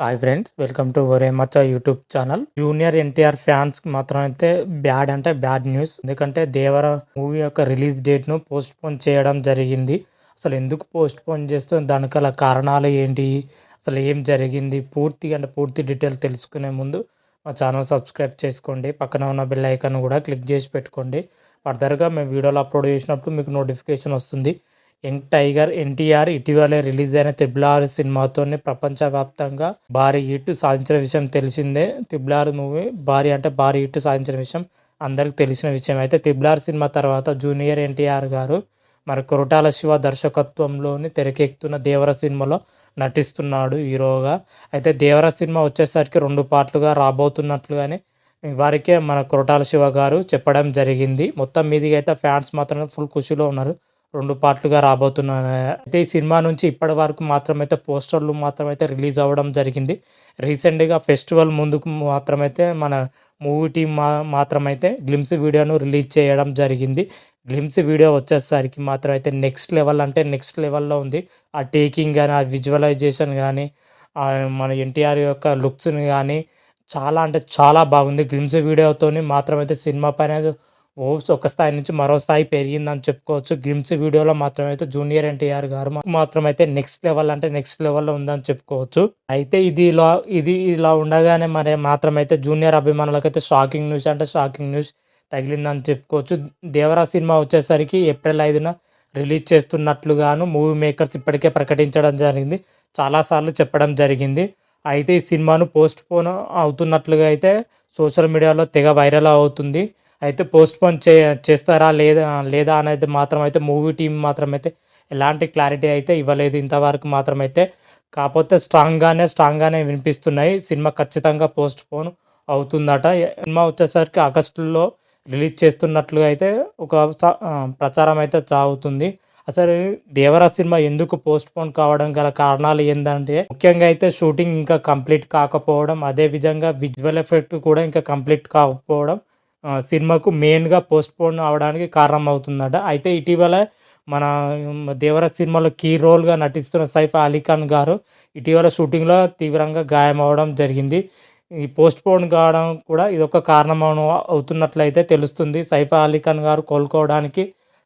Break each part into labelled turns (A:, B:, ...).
A: Hi friends welcome to ఒరే మచ్చ YouTube channel junior NTR fans మాత్రం అయితే బ్యాడ్ అంటే బ్యాడ్ న్యూస్ ఎందుకంటే దేవర మూవీ యొక్క రిలీజ్ డేట్ను పోస్ట్ పోన్ చేయడం జరిగింది. అసలు ఎందుకు పోస్ట్ పోన్ చేస్తుంది దానికల కారణాలు ఏంటి? అసలు ఏం జరిగింది? పూర్తిగా అంటే పూర్తి డీటెయిల్ తెలుసుకునే ముందు మా ఛానల్ సబ్స్క్రైబ్ చేసుకోండి. పక్కన ఉన్న బెల్ ఐకాన్ కూడా క్లిక్ చేసి పెట్టుకోండి. ఫర్దర్గా మేము వీడియోలు అప్లోడ్ చేసినప్పుడు మీకు నోటిఫికేషన్ వస్తుంది. యంగ్ టైగర్ ఎన్టీఆర్ ఇటీవలే రిలీజ్ అయిన తిబ్లార్ సినిమాతోనే ప్రపంచవ్యాప్తంగా భారీ హిట్ సాధించిన విషయం తెలిసిందే. తిబ్లార్ మూవీ భారీ అంటే భారీ హిట్ సాధించిన విషయం అందరికి తెలిసిన విషయం. అయితే తిబ్లార్ సినిమా తర్వాత జూనియర్ ఎన్టీఆర్ గారు మరి కొరటాల శివ దర్శకత్వంలోని తెరకెక్కుతున్న దేవర సినిమాలో నటిస్తున్నాడు హీరోగా. అయితే దేవర సినిమా వచ్చేసరికి రెండు పార్ట్లుగా రాబోతున్నట్లుగానే వారికే మన కొరటాల శివ గారు చెప్పడం జరిగింది. మొత్తం మీదిగా అయితే ఫ్యాన్స్ మాత్రం ఫుల్ ఖుషిలో ఉన్నారు. రెండు పార్ట్లుగా రాబోతున్నాయి. అయితే ఈ సినిమా నుంచి ఇప్పటి వరకు మాత్రమైతే పోస్టర్లు మాత్రమైతే రిలీజ్ అవ్వడం జరిగింది. రీసెంట్గా ఫెస్టివల్ ముందుకు మాత్రమైతే మన మూవీ టీం మా మాత్రమైతే గ్లిమ్స్ వీడియోను రిలీజ్ చేయడం జరిగింది. గ్లిమ్స్ వీడియో వచ్చేసరికి మాత్రం అయితే నెక్స్ట్ లెవెల్ అంటే నెక్స్ట్ లెవెల్లో ఉంది. ఆ టేకింగ్ కానీ ఆ విజువలైజేషన్ కానీ మన ఎన్టీఆర్ యొక్క లుక్స్ని కానీ చాలా అంటే చాలా బాగుంది. గ్లిమ్స్ వీడియోతోని మాత్రమైతే సినిమా పైన ఓప్స్ ఒక స్థాయి నుంచి మరో స్థాయి పెరిగిందని చెప్పుకోవచ్చు. గ్రిమ్స్ వీడియోలో మాత్రమైతే జూనియర్ ఎన్టీఆర్ గారు మాత్రమైతే నెక్స్ట్ లెవెల్ అంటే నెక్స్ట్ లెవెల్లో ఉందని చెప్పుకోవచ్చు. అయితే ఇది ఇలా ఇది ఇలా ఉండగానే మరి మాత్రమైతే జూనియర్ అభిమానులకైతే షాకింగ్ న్యూస్ అంటే షాకింగ్ న్యూస్ తగిలిందని చెప్పుకోవచ్చు. దేవరా సినిమా వచ్చేసరికి ఏప్రిల్ ఐదున రిలీజ్ చేస్తున్నట్లుగాను మూవీ మేకర్స్ ఇప్పటికే ప్రకటించడం జరిగింది. చాలాసార్లు చెప్పడం జరిగింది. అయితే ఈ సినిమాను పోస్ట్ పోన్ అవుతున్నట్లుగా అయితే సోషల్ మీడియాలో తెగ వైరల్ అవుతుంది. అయితే పోస్ట్పోన్ చే చేస్తారా లేదా లేదా అనేది మాత్రం అయితే మూవీ టీం మాత్రం అయితే ఎలాంటి క్లారిటీ అయితే ఇవ్వలేదు. ఇంతవరకు మాత్రం అయితే కాకపోతే స్ట్రాంగ్గానే స్ట్రాంగ్గానే వినిపిస్తున్నాయి. సినిమా ఖచ్చితంగా పోస్ట్ పోన్ అవుతుందట. సినిమా వచ్చేసరికి ఆగస్టులో రిలీజ్ చేస్తున్నట్లుగా అయితే ఒక ప్రచారం అయితే చావుతుంది అసలు దేవరా సినిమా ఎందుకు పోస్ట్ పోన్ కావడం గల కారణాలు ఏంటంటే ముఖ్యంగా అయితే షూటింగ్ ఇంకా కంప్లీట్ కాకపోవడం అదే విధంగా విజువల్ ఎఫెక్ట్ కూడా ఇంకా కంప్లీట్ కాకపోవడం సినిమాకు మెయిన్గా పోస్ట్పోన్ అవడానికి కారణం అవుతుందట అయితే ఇటీవల మన దేవర సినిమాలో కీ రోల్గా నటిస్తున్న సైఫ్ అలీఖాన్ గారు ఇటీవల షూటింగ్లో తీవ్రంగా గాయం అవడం జరిగింది. ఈ పోస్ట్ పోన్ కావడం కూడా ఇదొక కారణం అవుతున్నట్లయితే తెలుస్తుంది. సైఫ్ అలీఖాన్ గారు కోలుకోవడానికి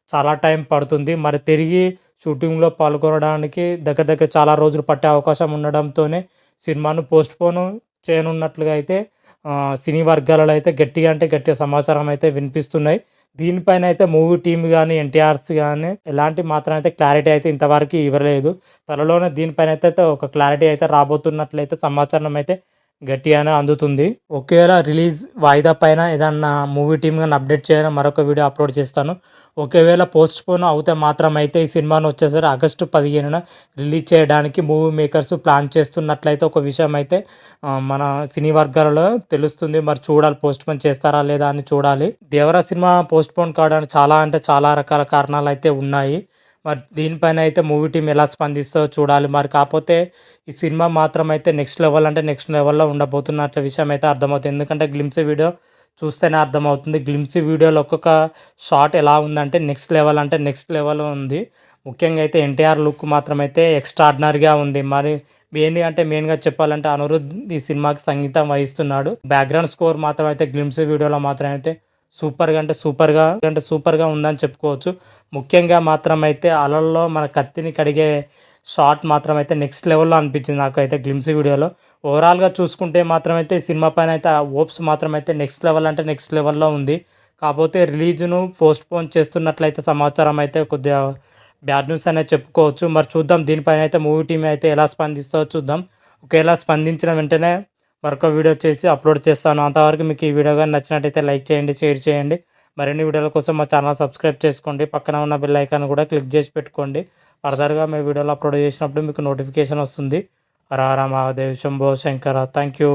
A: చాలా టైం పడుతుంది. మరి తిరిగి షూటింగ్లో పాల్గొనడానికి దగ్గర దగ్గర చాలా రోజులు పట్టే అవకాశం ఉండడంతోనే సినిమాను పోస్ట్పోను చేయనున్నట్లుగా అయితే సినీ వర్గాలలో అయితే గట్టిగా అంటే గట్టిగా సమాచారం అయితే వినిపిస్తున్నాయి. దీనిపైన అయితే మూవీ టీమ్ కానీ ఎన్టీఆర్స్ కానీ ఎలాంటి మాత్రం అయితే క్లారిటీ అయితే ఇంతవరకు ఇవ్వలేదు. త్వరలోనే దీనిపైన అయితే ఒక క్లారిటీ అయితే రాబోతున్నట్లయితే సమాచారం అయితే గట్టిగానే అందుతుంది. ఒకవేళ రిలీజ్ వాయిదా పైన ఏదన్నా మూవీ టీమ్ కానీ అప్డేట్ చేయాలని మరొక వీడియో అప్లోడ్ చేస్తాను. ఒకవేళ పోస్ట్ పోన్ అవుతే మాత్రం అయితే ఈ సినిమాను వచ్చేసరి ఆగస్టు పదిహేనున రిలీజ్ చేయడానికి మూవీ మేకర్స్ ప్లాన్ చేస్తున్నట్లయితే ఒక విషయం అయితే మన సినీ వర్గాలలో తెలుస్తుంది. మరి చూడాలి పోస్ట్ పోన్ చేస్తారా లేదా అని చూడాలి. దేవరా సినిమా పోస్ట్ పోన్ కావడానికి చాలా అంటే చాలా రకాల కారణాలు అయితే ఉన్నాయి. మరి దీనిపైన అయితే మూవీ టీం ఎలా స్పందిస్తో చూడాలి. మరి కాకపోతే ఈ సినిమా మాత్రం అయితే నెక్స్ట్ లెవెల్ అంటే నెక్స్ట్ లెవెల్లో ఉండబోతున్నట్ల విషయం అయితే అర్థమవుతుంది. ఎందుకంటే గ్లిమ్స్ వీడియో చూస్తేనే అర్థమవుతుంది. గ్లిమ్స్ వీడియోలో ఒక్కొక్క షాట్ ఎలా ఉందంటే నెక్స్ట్ లెవెల్ అంటే నెక్స్ట్ లెవెల్ ఉంది. ముఖ్యంగా అయితే ఎన్టీఆర్ లుక్ మాత్రం అయితే ఎక్స్ట్రాడినరీగా ఉంది. మరి మెయిన్ అంటే మెయిన్గా చెప్పాలంటే అనురుద్ధ్ ఈ సినిమాకి సంగీతం వహిస్తున్నాడు. బ్యాక్గ్రౌండ్ స్కోర్ మాత్రం అయితే గ్లిమ్స్ వీడియోలో మాత్రం అయితే సూపర్గా అంటే సూపర్గా అంటే సూపర్గా ఉందని చెప్పుకోవచ్చు. ముఖ్యంగా మాత్రం అయితే అలల్లో మన కత్తిని కడిగే షార్ట్ మాత్రం అయితే నెక్స్ట్ లెవెల్లో అనిపించింది నాకు అయితే గ్లిమ్స్ వీడియోలో. ఓవరాల్గా చూసుకుంటే మాత్రం అయితే సినిమా పైన అయితే ఓప్స్ మాత్రం అయితే నెక్స్ట్ లెవెల్ అంటే నెక్స్ట్ లెవెల్లో ఉంది. కాకపోతే రిలీజ్ను పోస్ట్ పోన్ చేస్తున్నట్లయితే సమాచారం అయితే కొద్దిగా బ్యాడ్ న్యూస్ అనేది చెప్పుకోవచ్చు. మరి చూద్దాం దీనిపైన అయితే మూవీ టీం అయితే ఎలా స్పందిస్తో చూద్దాం. ఒకేలా స్పందించిన వెంటనే మరొక వీడియో చేసి అప్లోడ్ చేస్తాను. అంతవరకు మీకు ఈ వీడియో కానీ నచ్చినట్టయితే లైక్ చేయండి షేర్ చేయండి. మరిన్ని వీడియోల కోసం మా ఛానల్ సబ్స్క్రైబ్ చేసుకోండి. పక్కన ఉన్న బెల్ ఐకాన్ కూడా క్లిక్ చేసి పెట్టుకోండి. ఫర్దర్గా మేము వీడియోలు అప్లోడ్ చేసినప్పుడు మీకు నోటిఫికేషన్ వస్తుంది. రారా మహాదేవ్ శంభో శంకర. Thank you.